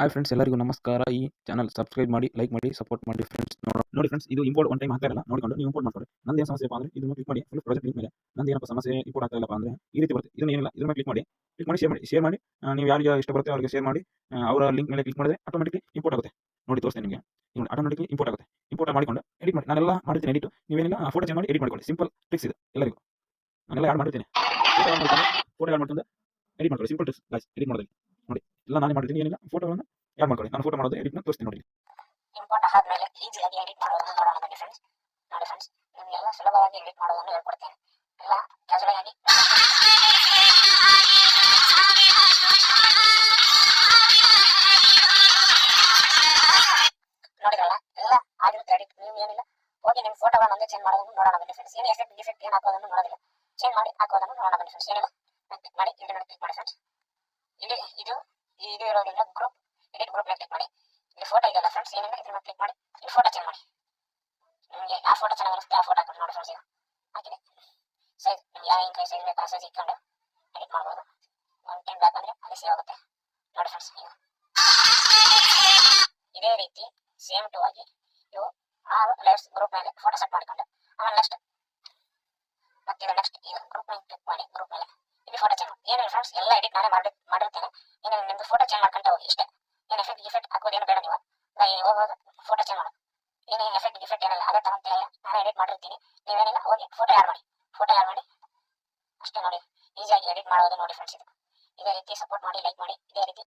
Hi friends ಎಲ್ಲರಿಗೂ ನಮಸ್ಕಾರ. ಈ ಚಾನಲ್ ಸಬ್ಸ್ಕ್ರೈಬ್ ಮಾಡಿ ಲೈಕ್ ಮಾಡಿ ಸಪೋರ್ಟ್ ಮಾಡಿ ಫ್ರೆಂಡ್ಸ್ ನೋಡೋ ಫ್ರೆಂಡ್ಸ್ ಇದು ಇಂಪೋರ್ಟ್ ಒನ್ ಟೈಮ್ ಆಗ್ತಾ ಇಲ್ಲ ನೋಡಿಕೊಂಡು ನೀವು ಇಂಪೋರ್ಟ್ ಮಾಡ್ಕೊಳ್ಳಿ. ನಂದು ಸಮಸ್ಯೆ ಅಂದ್ರೆ ಇದನ್ನು ಕ್ಲಿಕ್ ಮಾಡಿ. ಫುಲ್ ಪ್ರಾಜೆಕ್ಟ್ ಮೇಲೆ. ನಂದು ಏನಪ್ಪ ಸಮಸ್ಯೆ ಇಂಪೋರ್ಟ್ ಆಗ್ತಾ ಇಲ್ಲಪ್ಪ ಅಂದ್ರೆ ಈ ರೀತಿ ಬರುತ್ತೆ. ಇದನ್ನ ಏನಿಲ್ಲ. ಇದ್ರ ಮೇಲೆ ಕ್ಲಿಕ್ ಮಾಡಿ. ಕ್ಲಿಕ್ ಮಾಡಿ ಶೇರ್ ಮಾಡಿ. ಶೇರ್ ಮಾಡಿ. ನೀವು ಯಾರಿಗೆ ಇಷ್ಟ ಬರುತ್ತೆ ಅವರಿಗೆ ಶೇರ್ ಮಾಡಿ. ಅವರ ಲಿಂಕ್ ಮೇಲೆ ಕ್ಲಿಕ್ ಮಾಡಿದ್ರೆ ಆಟೋಮೆಟಿಕ್ಲಿ ಇಂಪೋರ್ಟ್ ಆಗುತ್ತೆ. ನೋಡಿ ತೋರಿಸ್ತೀನಿ ನಿಮಗೆ. ಆಟೋಮೆಟಿಕ್ಲಿ ಇಂಪೋರ್ಟ್ ಆಗುತ್ತೆ. ಇಂಪೋರ್ಟ್ ಮಾಡಿಕೊಂಡು ಎಡಿಟ್ ಮಾಡಿ. ನಾನೆಲ್ಲ ಮಾಡಿರ್ತೀನಿ ಎಡಿಟ್ ನೀವೇನಿಲ್ಲ ಫೋಟೋ ಚೇಂಜ್ ಮಾಡಿ ಎಡಿಟ್ ಮಾಡ್ಕೊಳ್ಳಿ. ಸಿಂಪಲ್ ಟ್ರಿಕ್ಸ್ ಇದೆ, ಎಲ್ಲರಿಗೂ. ನಾನೆಲ್ಲ ಆಡ್ ಮಾಡ್ತೀನಿ ಫೋಟೋ ಆಡ್ ಮಾಡ್ಕೊಂಡು ಎಡಿಟ್ ಮಾಡ್ಕೊಳ್ಳಿ. ಸಿಂಪಲ್ ಟ್ರಿಕ್ಸ್ ಗಾಯ್ಸ್ ಎಡಿಟ್ ಮಾಡೋದಕ್ಕೆ. ನೋಡಿ, ಎಲ್ಲ ನಾನೇ ಮಾಡಿದ್ದೀನಿ ಏನಿಲ್ಲ ಫೋಟೋವನ್ನು ಆಡ್ ಮಾಡ್ಕೊಳ್ಳಿ. ನಾನು ಫೋಟೋ ಮಾಡೋದು ಎಡಿಟ್ನ ತೋರಿಸ್ತೀನಿ ನೋಡಿ ಇಂಪೋರ್ಟ್ ಆದ್ಮೇಲೆ ಈಸಿಯಾಗಿ ಎಡಿಟ್ ಮಾಡೋದನ್ನು ನೋಡೋಣ ಬನ್ನಿ ಫ್ರೆಂಡ್ಸ್ ನೋಡಿ ಫ್ರೆಂಡ್ಸ್ ನಿಮಗೆಲ್ಲ ಸುಲಭವಾಗಿ ಎಡಿಟ್ ಮಾಡೋದನ್ನು ಹೇಳ್ಕೊಡ್ತೇನೆ. ಎಲ್ಲ ಕ್ಯಾಜುವಲ್ ಆಗಿ. ನೋಡಿದ್ರಲ್ಲ ಎಲ್ಲ ಆಗಿರುತ್ತೆ ಎಡಿಟ್ ನೀವು ಏನಿಲ್ಲ, ಹೋಗಿ ನಿಮ್ಮ ಫೋಟೋಗಳನ್ನ ಒಂದೇ ಚೇಂಜ್ ಮಾಡೋದನ್ನು ನೋಡೋಣ ಬನ್ನಿ ಫ್ರೆಂಡ್ಸ್ ಏನು ಎಫೆಕ್ಟ್ ಡಿಫೆಕ್ಟ್ ಏನು ಹಾಕೋದನ್ನು ನೋಡೋದಿಲ್ಲ. ಚೇಂಜ್ ಮಾಡಿ ಹಾಕೋದನ್ನು ನೋಡೋಣ ಬನ್ನಿ ಫ್ರೆಂಡ್ಸ್ ಏನಿಲ್ಲ? ಮಾಡಿ ಇಲ್ಲಿ ಕ್ಲಿಕ್ ಮಾಡಿ ಫ್ರೆಂಡ್ಸ್ ಇಲ್ಲಿ ಇದು ಇದು ಇರೋದ್ರಿಂದ ಗ್ರೂಪ್ ಎಡಿಟ್ ಗ್ರೂಪ್ ಕ್ಲಿಕ್ ಮಾಡಿ. ಇಲ್ಲಿ ಫೋಟೋ ಇದೆಯಲ್ಲ ಫ್ರೆಂಡ್ಸ್ ಏನಿಲ್ಲ, ಇದ್ರ ಕ್ಲಿಕ್ ಮಾಡಿ. ಇಲ್ಲಿ ಫೋಟೋ ಚೇಂಜ್ ಮಾಡಿ. ನಿಮಗೆ ಆ ಫೋಟೋ ಚೆನ್ನಾಗಿ ಅನಿಸುತ್ತೆ ಆ ಫೋಟೋ ಹಾಕೊಂಡು ನೋಡಿ ಫ್ರೆಂಡ್ಸ್ ಈಗ. ಹಾಕಿದೆ ಸೈಜ್ ನಿಮ್ಗೆ ಯಾವ ಕೈ ಸೈಜ್ ಆ ಸೈಜ್ ಇಟ್ಕೊಂಡು ಎಡಿಟ್ ಮಾಡ್ಬೋದು. ಒಂದು ಟೈಮ್ ಬ್ಯಾಕ್ ಅಂದರೆ ಅಲ್ಲಿ ಸೇವ್ ಆಗುತ್ತೆ. ನೋಡಿ ಫ್ರೆಂಡ್ಸ್ ಈಗ. ಇದೇ ರೀತಿ ಸೇಮ್ ಟು ಆಗಿ ಇವು ಆ ಲೈಟ್ಸ್ ಗ್ರೂಪ್ ಮೇಲೆ ಫೋಟೋ ಸೆಟ್ ಮಾಡ್ಕೊಂಡು. ಆಮೇಲೆ ನೆಕ್ಸ್ಟ್ ಮತ್ತೆ ಇದು ನೆಕ್ಸ್ಟ್ ಈಗ ಗ್ರೂಪ್ ಮೇಲೆ ಕ್ಲಿಕ್ ಮಾಡಿ ಗ್ರೂಪ್ ಮೇಲೆ. ಇಲ್ಲಿ ಫೋಟೋ ಚೇಂಜ್ ಏನಿಲ್ಲ ಫ್ರೆಂಡ್ಸ್ ಎಲ್ಲ ಎಡಿಟ್ ನಾನೇ ಮಾಡಿ ಮಾಡಿರ್ತೇನೆ. ಏನು ನಿಮ್ದು ಫೋಟೋ ಚೇಂಜ್ ಮಾಡ್ಕೊಂತ ಇಷ್ಟೇ. ಏನು ಎಫೆಕ್ಟ್ ಗಿಫೆಕ್ಟ್ ಹಾಕೋದೇನು ಬೇಡ ನೀವು. ಹೋಗುವಾಗ ಫೋಟೋ ಚೇಂಜ್ ಮಾಡೋದು ಏನೇನು ಎಫೆಕ್ಟ್ ಗಿಫೆಕ್ಟ್ ಏನಿಲ್ಲ, ಅದೇ ತಗೊಂತಿಲ್ಲ ನಾನು ಎಡಿಟ್ ಮಾಡಿರ್ತೀನಿ. ನೀವೇನಿಲ್ಲ, ಹೋಗಿ ಫೋಟೋ ಯಾರು ಮಾಡಿ? ಫೋಟೋ ಯಾರು ಮಾಡಿ? ಅಷ್ಟೇ ನೋಡಿ. ಈಸಿಯಾಗಿ ಎಡಿಟ್ ಮಾಡೋದು ನೋಡಿ ಫ್ರೆಂಡ್ಸ್ ಇದು. ಇದೇ ರೀತಿ ಸಪೋರ್ಟ್ ಮಾಡಿ ಲೈಕ್ ಮಾಡಿ, ಇದೇ ರೀತಿ